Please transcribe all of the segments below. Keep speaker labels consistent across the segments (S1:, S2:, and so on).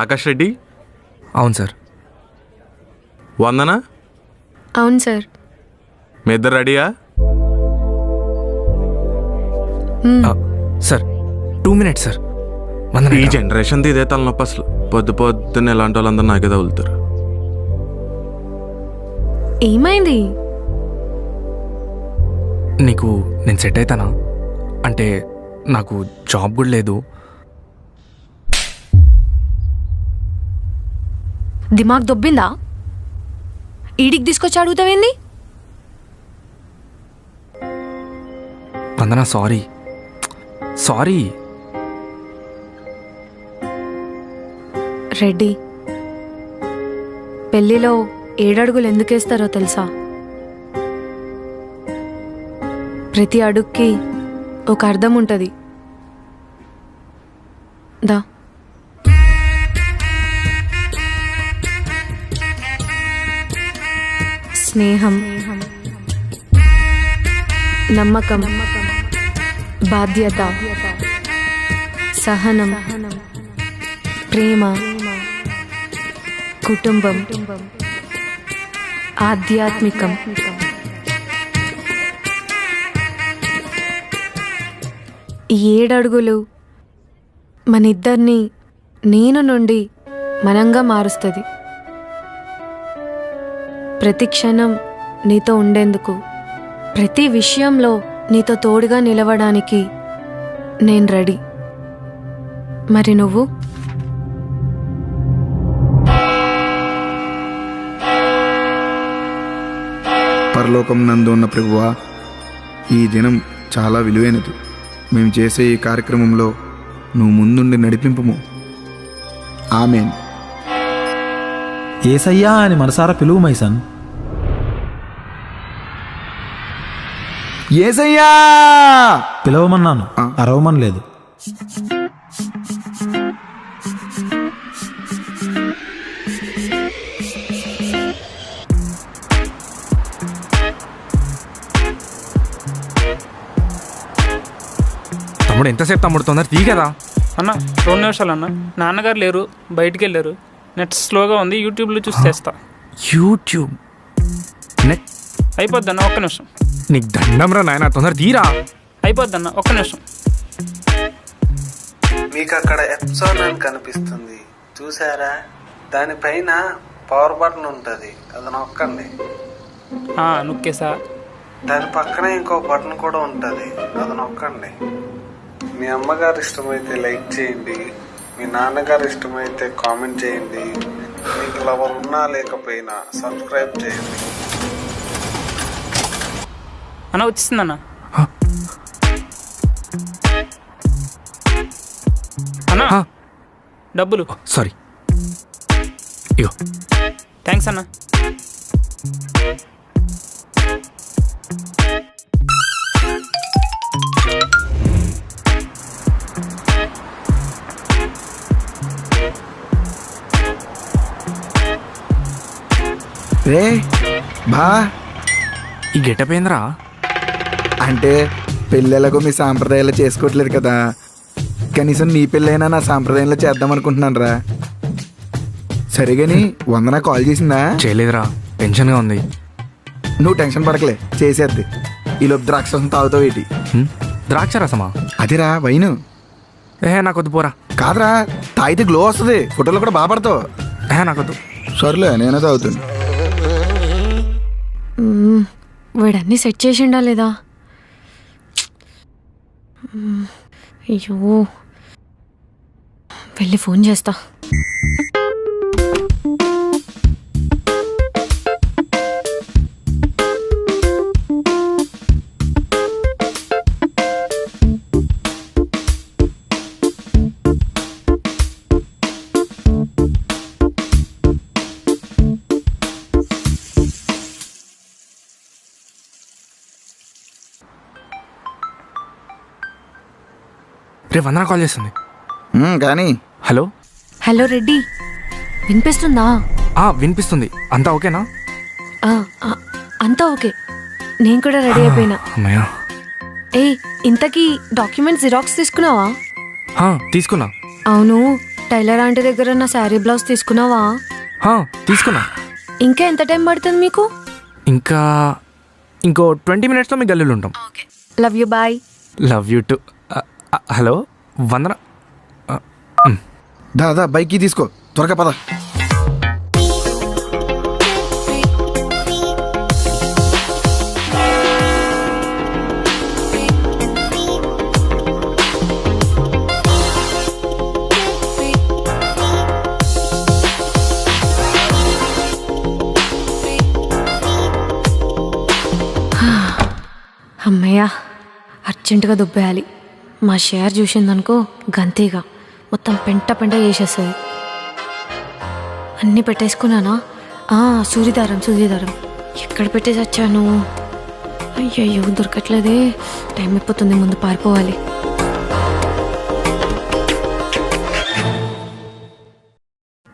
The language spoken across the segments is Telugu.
S1: ఆకాష్ రెడ్డి?
S2: అవును సార్.
S1: వందనా?
S3: అవును సార్.
S1: మీ ఇద్దరు రెడీయా?
S2: Sir two minutes sir. Vandana
S1: ఈ జనరేషన్ ఇదే తలనొప్పి అసలు. పొద్దు పొద్దున్న ఇలాంటి వాళ్ళందరూ నాకే తగులుతారు.
S3: ఏమైంది?
S2: నీకు నేను సెట్ అవుతానా అంటే నాకు జాబ్ కూడా లేదు.
S3: దిమాగ్ దొబ్బిందా? ఈడికి తీసుకొచ్చి అడుగుతావేంది?
S2: వందన సారీ. సారీ.
S3: రెడ్డి పెళ్ళిలో ఏడడుగులు ఎందుకేస్తారో తెలుసా? ప్రతి అడుగుకి ఒక అర్థం ఉంటుంది. స్నేహం నమ్మకం బాధ్యత సహనం ప్రేమ కుటుంబం ఆధ్యాత్మికం. ఈ ఏడడుగులు మనిద్దరినీ నేను నుండి మనంగా మారుస్తుంది. ప్రతి క్షణం నీతో ఉండేందుకు ప్రతి విషయంలో నీతో తోడుగా నిలవడానికి నేను రెడీ. మరి నువ్వు?
S4: పరలోకం నందు ఉన్న ప్రభువా ఈ దినం చాలా విలువైనది. మేము చేసే ఈ కార్యక్రమంలో నువ్వు ముందుండి నడిపింపుము. ఆమెన్.
S5: ఏసయ్యా అని మనసారా పిలువు మైసన్
S4: ఏసయ్యా!
S5: పిలవమన్నాను.
S4: ఆ.
S5: అరవమని లేదు.
S2: తమ్ముడు ఎంతసేపు తమ్ముడు తొందర తీ కదా.
S6: అన్న రెండు నిమిషాలు అన్న నాన్నగారు లేరు బయటికి వెళ్ళారు. నెట్ స్లోగా ఉంది యూట్యూబ్లో చూసి చేస్తా
S2: యూట్యూబ్?
S6: అయిపోద్ది అన్న ఒక్క నిమిషం.
S2: నీకు దండం రా నాయన తొందర తీరా.
S6: అయిపోద్ది అన్న ఒక్క నిమిషం.
S7: మీకు అక్కడ ఎప్సాన్ అని కనిపిస్తుంది. చూసారా దానిపైన పవర్ బటన్ ఉంటుంది. అది నొక్కండి.
S6: ఆ, నొక్కేసా
S7: దాని పక్కనే ఇంకో బటన్ కూడా ఉంటుంది. అది నొక్కండి. మీ అమ్మగారు ఇష్టమైతే లైక్ చేయండి. మీ నాన్నగారు ఇష్టమైతే కామెంట్ చేయండి. మీకు లవర్ ఉన్నా లేకపోయినా సబ్స్క్రైబ్ చేయండి.
S6: అన్న వచ్చింది అన్న. అన్న. డబ్బులు.
S2: సారీ. ఇగో.
S6: థ్యాంక్స్ అన్న.
S4: రే బా.
S2: ఈ గెటప్ ఏందిరా?
S4: అంటే పెళ్ళెలాగో మీ సాంప్రదాయాలు చేసుకోవట్లేదు కదా. కనీసం నీ పెళ్ళైనా నా సాంప్రదాయంలో చేద్దాం అనుకుంటున్నాను రా. సరే వందన కాల్ చేసిందా?
S2: చేయలేదురా టెన్షన్గా ఉంది.
S4: నువ్వు టెన్షన్ పడకలే చేసేద్ది. ఈలోపు ద్రాక్షరసం తాగుతావు ఏంటి?
S2: హ్మ్? ద్రాక్ష రసమా?
S4: అదిరా వైను.
S2: ఏహే నాకొద్దు పోరా.
S4: కాదురా తాగితే గ్లో వస్తుంది ఫోటోలో కూడా బాగా పడతావు.
S2: ఏహే నాకొద్దు
S4: సర్లే నేనే తాగుతాను.
S3: వాడన్నీ సెట్ చేసిండా లేదా. అయ్యో. వెళ్ళి ఫోన్ చేస్తా.
S2: రేపు వందన కాల్ చేస్తుంది.
S4: కానీ.
S2: హలో?
S3: హలో రెడ్డి వినిపిస్తుందా?
S2: ఆ వినిపిస్తుంది. అంతా ఓకేనా?
S3: ఆ, ఆ, అంతా ఓకే. నేను కూడా రెడీ అయిపోయినా.
S2: అమ్మయ్యా
S3: ఏ ఇంతకీ డాక్యుమెంట్ జిరాక్స్ తీసుకున్నావా?
S2: తీసుకున్నా.
S3: అవును టైలర్ ఆంటీ దగ్గర నా శారీ బ్లౌజ్ తీసుకున్నావా?
S2: హా, తీసుకున్నా.
S3: ఇంకా ఎంత టైం పడుతుంది మీకు?
S2: ఇంకా ఇంకో ట్వంటీ మినిట్స్లో మీ గల్లీలో ఉంటాం.
S3: Love you boy
S2: love you too hello? Vandana
S4: Dada bike తీసుకో. త్వరగా పద.
S3: అమ్మయ్యా అర్జెంటుగా దుబ్బేయాలి. మా షేర్ చూసిందనుకో గంతేగా. మొత్తం పెంట పెంట చేసేస్తుంది. అన్నీ పెట్టేసుకున్నానా? ఆ, సూర్యదారం సూర్యదారం ఎక్కడ పెట్టేసి వచ్చాను? అయ్యయ్యో దొరకట్లేదే. టైం అయిపోతుంది ముందు పారిపోవాలి.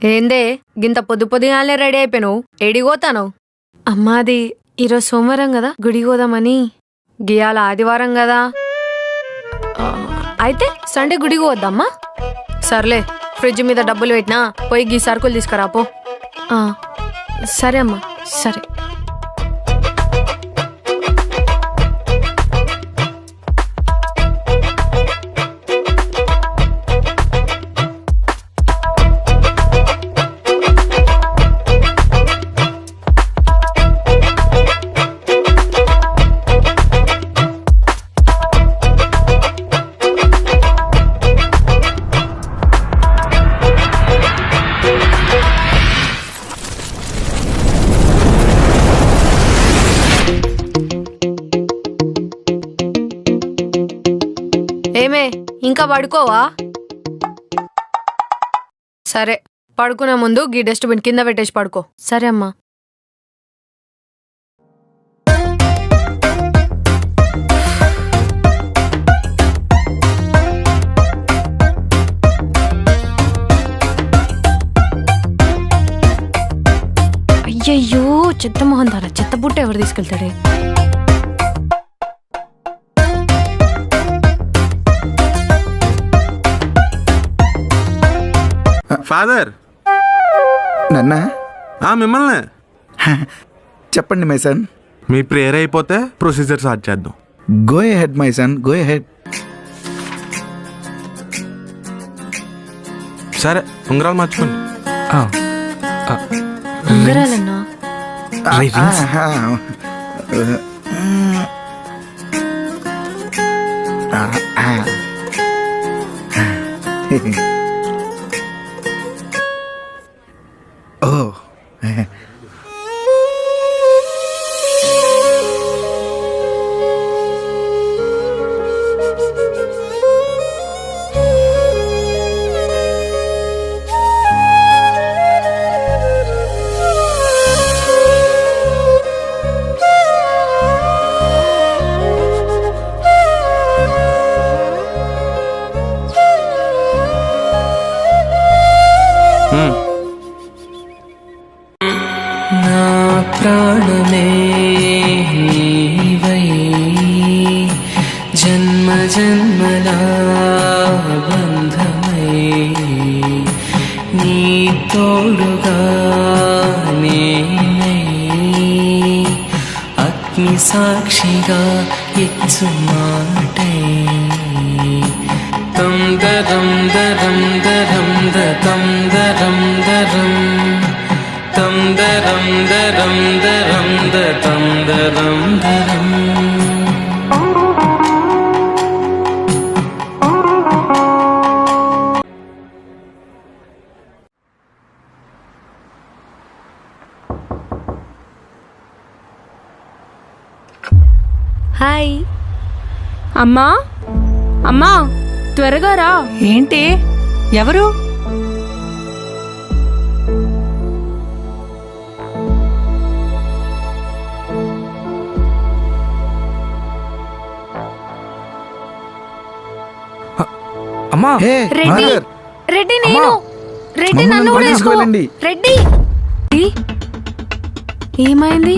S3: ఏందే గింత పొద్దు పొద్దుగానే రెడీ అయిపోయాను ఎడిగోతాను అమ్మా అది ఈరోజు సోమవారం కదా గుడికి పోదామని. గియాల ఆదివారం కదా. అయితే సండే గుడికి వద్దామా సర్లే ఫ్రిడ్జ్ మీద డబ్బులు పెట్టినా పోయి గీ సరుకులు తీసుకురాపో. సరే అమ్మా సరే. ఏమే ఇంకా పడుకోవా? సరే పడుకునే ముందు గీ డస్ట్బిన్ కింద పెట్టేసి పడుకో. సరే అమ్మా. అయ్యయ్యో చెత్త మొహం తారా చెత్త బుట్ట ఎవరు తీసుకెళ్తాడే?
S1: ఫాదర్
S4: నన్న?
S1: ఆ మిమ్మల్ని.
S4: చెప్పండి మై సన్.
S1: మీ ప్రేయర్ అయిపోతే ప్రొసీజర్ స్టార్ట్ చేద్దాం.
S4: Go ahead my son go ahead
S1: సరే ఉంగరాలు మర్చిపోండి
S3: ఉంగరాలన్నా?
S8: ജന്മനാബന്ധമേ നീ തോടുകാനേ അഗ്നിസാക്ഷിക യച്ചുമാട്ടെ തം ദരം ദരം ദരം ദം ദരം ദരം തം ദരം ദരം ദരം ദം ദരം ദരം
S3: హాయ్
S9: అమ్మా అమ్మా త్వరగా రా.
S10: ఏంటి? ఎవరు?
S2: అమ్మా.
S4: హే
S3: రెడ్డి
S4: మదర్
S3: రెడ్డి నేను. రెడ్డి
S4: మమ్మల్ని
S3: నన్ను కూడా
S4: బయటికి
S3: వేసుకో.
S4: తీసుకువెళ్ళండి.
S3: రెడ్డి. ఈ? ఏమైంది?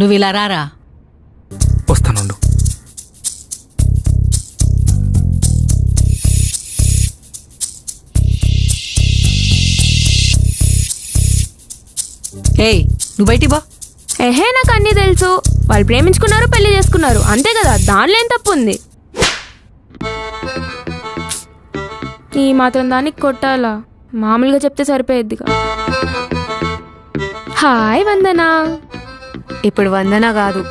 S10: నువ్వు ఇలా రారా?
S2: వస్తానుండు.
S10: ఏయ్ నువ్వు బయటికి బా
S9: ఎహే నాకు అన్నీ తెలుసు. వాళ్ళు ప్రేమించుకున్నారు పెళ్ళి చేసుకున్నారు. అంతే కదా దానిలో ఏం తప్పు ఉంది? ఈ మాత్రం దానికి కొట్టాలా? మామూలుగా చెప్తే సరిపోయేద్దిగా హాయ్ వందనా.
S3: ఇప్పుడు వందన కాదు.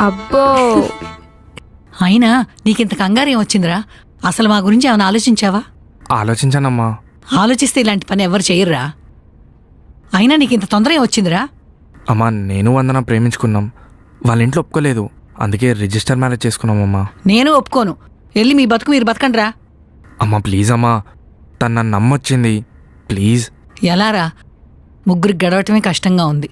S9: అబ్బో.
S10: అయినా నీకింత కంగారేం వచ్చిందిరా? అసలు మా గురించి ఏమైనా ఆలోచించావా?
S2: ఆలోచించానమ్మా.
S10: ఆలోచిస్తే ఇలాంటి పని ఎవరు చేయరురా. అయినా నీకింత తొందర ఏం వచ్చిందిరా?
S2: అమ్మా నేను వందన ప్రేమించుకున్నాం. వాళ్ళ ఇంట్లో ఒప్పుకోలేదు. అందుకే రిజిస్టర్ మ్యారేజ్ చేసుకున్నామమ్మా.
S10: నేను ఒప్పుకోను. వెళ్ళి మీ బతుకు మీరు బతకండ్రా.
S2: అమ్మా ప్లీజ్ అమ్మా. తను నన్ను నమ్మొచ్చింది. ప్లీజ్.
S10: ఎలారా? ముగ్గురికి గడవటమే కష్టంగా ఉంది.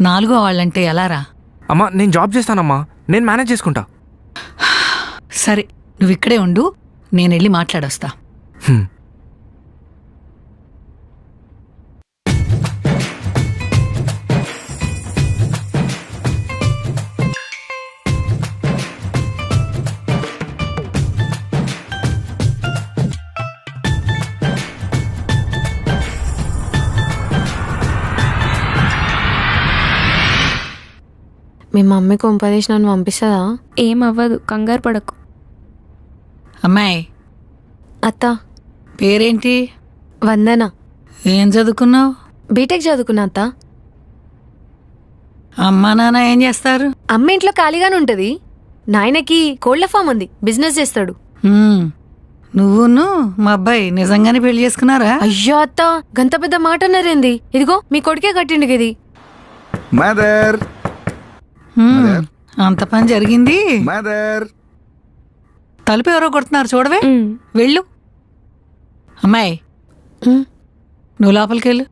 S10: నాలుగో వాళ్ళంటే ఎలారా?
S2: అమ్మా నేను జాబ్ చేస్తానమ్మా. నేను మేనేజ్ చేసుకుంటా.
S10: సరే నువ్వు ఇక్కడే ఉండు నేను వెళ్ళి మాట్లాడొస్తా.
S2: హ్మ్.
S3: మమ్మీ కొంపదీసి నన్ను పంపిస్తుందా?
S9: ఏం అవ్వదు కంగారు పడకు.
S10: అమ్మాయి.
S3: అత్త.
S10: పేరేంటి?
S3: వందన.
S10: ఏం చదువుకున్నావు?
S3: బీటెక్ చదువుకున్నా అత్త.
S10: అమ్మా నాన్న ఏం చేస్తారు?
S3: అమ్మ ఇంట్లో ఖాళీగానే ఉంటది. నాయనకి కోళ్ళ ఫామ్ ఉంది బిజినెస్ చేస్తాడు.
S10: హ్మ్. నువ్వును మా అబ్బాయి నిజంగానే పెళ్ళి చేసుకున్నారా?
S3: అయ్యో అత్త గంత పెద్ద మాట అన్నారేంది? ఇదిగో మీ కొడుకే కట్టిండు ఇది
S4: మదర్.
S10: అంత పని జరిగింది.
S4: మదర్
S10: తలుపు ఎవరో కొడుతున్నారు చూడవే.
S9: ఉమ్.
S10: వెళ్ళు. అమ్మాయి.
S3: ఉమ్.
S10: నువ్వు లోపలికి వెళ్ళు.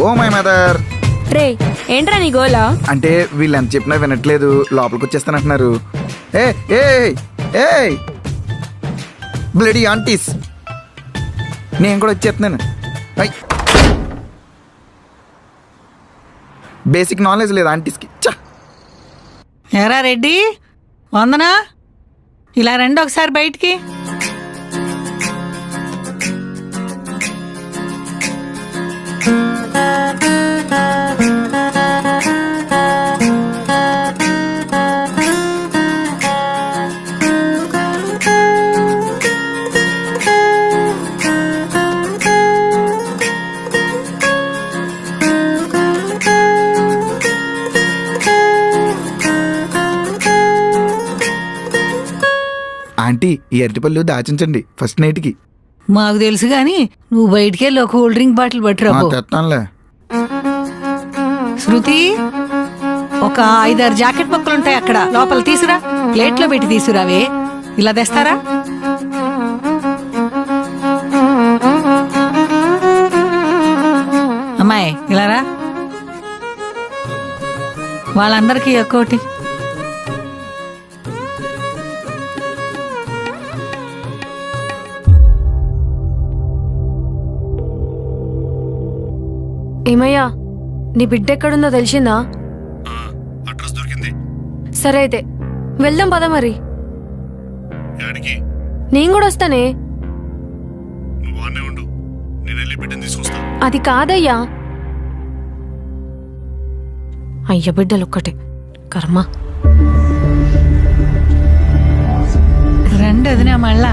S4: ఓ మై మదర్
S9: రే ఏంట్రా నీ గోలా?
S4: అంటే వీళ్ళు ఎంత చెప్పినా వినట్లేదు. లోపలికి వచ్చేస్తానంటున్నారు. ఏ ఏ ఏ. బ్లడీ ఆంటీస్ నేను కూడా వచ్చేస్తున్నాను. ఐ బేసిక్ నాలెడ్జ్ లేదు ఆంటీస్కి చా
S10: ఎరా రెడ్డి వందనా? ఇలా రండి ఒకసారి బయటికి.
S4: ఈ అరటిపళ్ళు దాచించండి ఫస్ట్ నైట్కి
S10: మాకు తెలుసు గాని నువ్వు బయటికి వెళ్ళి ఒక కూల్ డ్రింక్ బాటిల్ పట్టురా పో.
S4: తెస్తానులే
S10: శృతి ఒక ఐదారు జాకెట్ ముక్కలు ఉంటాయి అక్కడ. లోపల తీసురా ప్లేట్లో పెట్టి తీసుకురావే ఇలా తెస్తారా? అమ్మాయి ఇలా రా. వాళ్ళందరికీ ఒక్కోటి.
S3: నీ బిడ్డ ఎక్కడుందో తెలిసిందా
S1: అడ్రస్ దొరికింది.
S3: సరే అయితే వెళ్దాం పద మరి. నేను కూడా వస్తానే. అది కాదయ్యా. అయ్య బిడ్డలు ఒక్కటే కర్మ.
S10: రండి వదినా మళ్ళా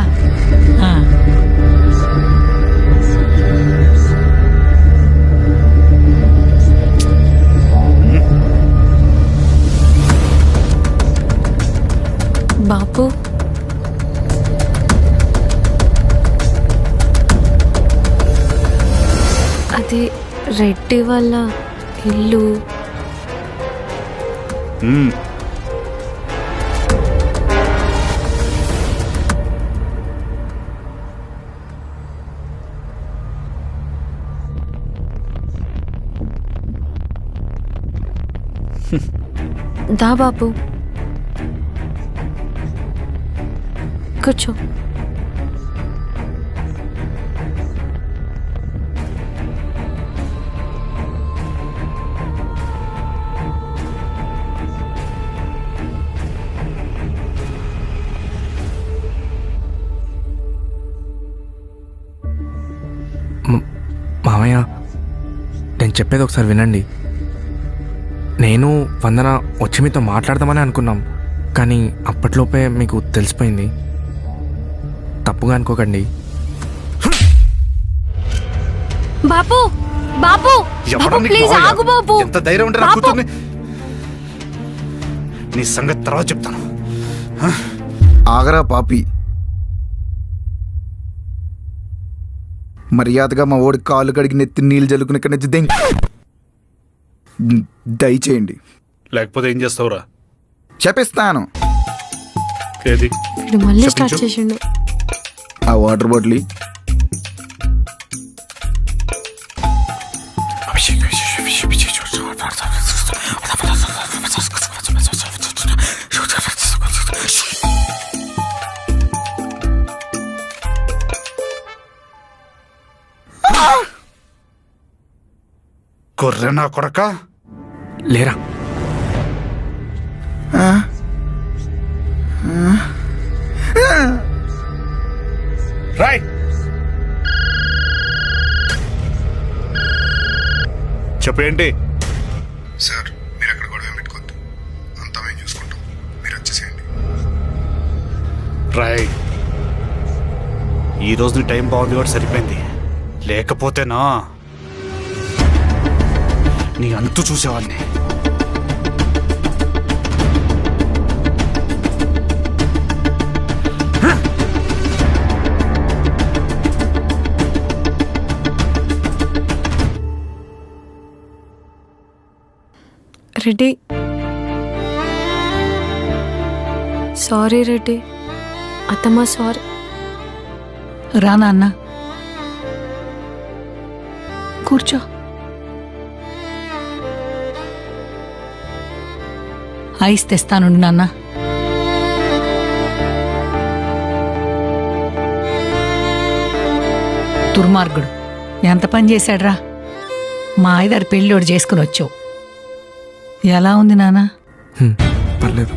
S3: బాపు అది రెడ్డి వాళ్ళ ఇల్లు. దా బాపు escucho.
S2: మామయ్య నేను చెప్పేది ఒకసారి వినండి నేను వందన వచ్చి మీతో మాట్లాడదామని అనుకున్నాం కానీ అప్పట్లోపే మీకు తెలిసిపోయింది తప్పుగా అనుకోకండి.
S3: బాపు బాపు బాపు ప్లీజ్ ఆగు బాపు
S11: ఎంత ధైర్యం ఉంటే నా. కూతుర్ని? నీ సంగతి తర్వాత చెప్తాను.
S4: ఆగరా పాపి. మర్యాదగా మా ఓడి కాలు కడిగి నెత్తి నీళ్ళు జల్లుకుని ఇక్కడి నుంచి దెంగ్. దయచేయండి.
S11: లేకపోతే ఏం చేస్తావురా?
S4: చెప్పిస్తాను.
S11: ఏది?
S3: మళ్ళీ స్టార్ట్. చేసిండు.
S4: Water bottle.
S11: గొర్రె నా కొడక?
S2: లేరా.
S11: రాయ్ చెప్పేంటి?
S4: సార్ మీరు అక్కడ గొడవ పెట్టుకోవద్దు. అంతా మేము చూసుకుంటాం. మీరు వచ్చేసేయండి.
S11: రాయ్ ఈ రోజు నీ టైం బాగుంది కూడా సరిపోయింది. లేకపోతేనా? నీ అంతు చూసేవాడిని.
S3: రెడ్డి. సారీ రెడ్డి. అత్తమ్మ సారీ.
S10: రా నాన్న. కూర్చో. ఐస్ తెస్తాను నాన్న. దుర్మార్గుడు. ఎంత పని చేశాడ్రా? మా ఐదారు పెళ్ళోడు చేసుకుని వచ్చావు. ఎలా ఉంది నాన్న
S2: పర్లేదు.